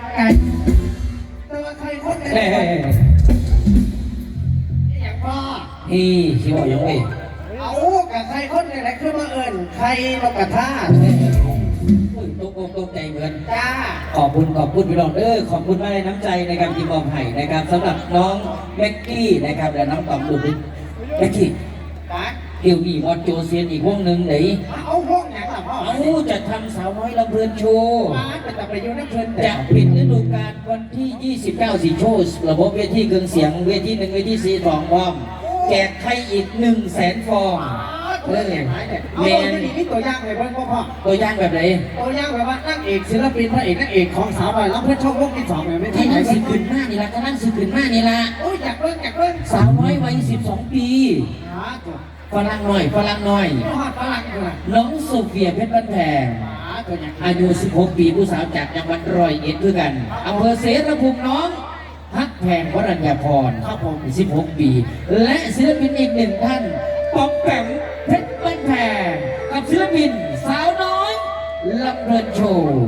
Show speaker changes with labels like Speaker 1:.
Speaker 1: ไข่ไก่แต่ว่าไข่คนเนี่ย
Speaker 2: เฮ้ย
Speaker 1: อย่างพ่อ
Speaker 2: พี่ชิบอกยังไง
Speaker 1: เอากับไข่คนเนี่ยแหละคือมาเอิญไข่นกกระทา
Speaker 2: ตกอกตกใจเหมือน
Speaker 1: จ้า
Speaker 2: ขอบคุณขอบคุณพี่น้องเด้อขอบคุณมากในน้ำใจในการที่มอบให้นะครับสำหรับน้องเบกกี้นะครับและน้องตอมดูดิเบกกี้
Speaker 1: จ้า
Speaker 2: เดี๋ยวนี้มอดโจเซียนอีกวงหนึ่งไหน
Speaker 1: เอาห้องอย่างละ พ่อ
Speaker 2: เอาจะทำสาวน้อยลำเพลินโชว์
Speaker 1: มาจะจะไปอยู่น้ำเพลินแต่
Speaker 2: จะปิดฤดูกาลวันที่ 29 สีโชว์ระบบเวทีเครื่องเสียงเวทีหนึ่งเวทีสี่สองพร้อมแจกไข่อีก1 0 0 0 0แสนฟอง
Speaker 1: เออเอาเอาไม่ดีนี่ตัวอย่างเลยเพื่อนพ่อพ่อ
Speaker 2: ตัวอย่างแบบไหน
Speaker 1: ตัวอย่างแบบว่านักเอกศิลปินพระเอกนักเอกของสาวน้อยรับเพื่อนช่องวงที่สองเลยไม่
Speaker 2: ที่
Speaker 1: ที่ไหน
Speaker 2: นั่งสิ
Speaker 1: สิ
Speaker 2: ขึ้นหน้านี่ละก็นั่งสิขึ้นหน้านี่ละ
Speaker 1: โอ้ยอยากเล่นอยากเล่น
Speaker 2: สาวน้อยวัย 12 ปี
Speaker 1: หาตัว
Speaker 2: ฝรั่งหน่อยฝรั่งหน่อย
Speaker 1: ไม่หอดฝรั่งเลย
Speaker 2: น้องโซเฟียเพชรบ้านแพง
Speaker 1: หาตัวอย่าง
Speaker 2: อายุ 16 ปีผู้สาวจากจังหวัดร้อยเอ็ดด้วยกันอำเภอเสรภูมิน้องฮักแพงวรัญญาพร
Speaker 1: ครับผม
Speaker 2: 16 ปี และศิลปินอีกหนึ่งท่านปอมแปมเพชรบ้านแพงกับศิลปินสาวน้อยลำเพลินโชว์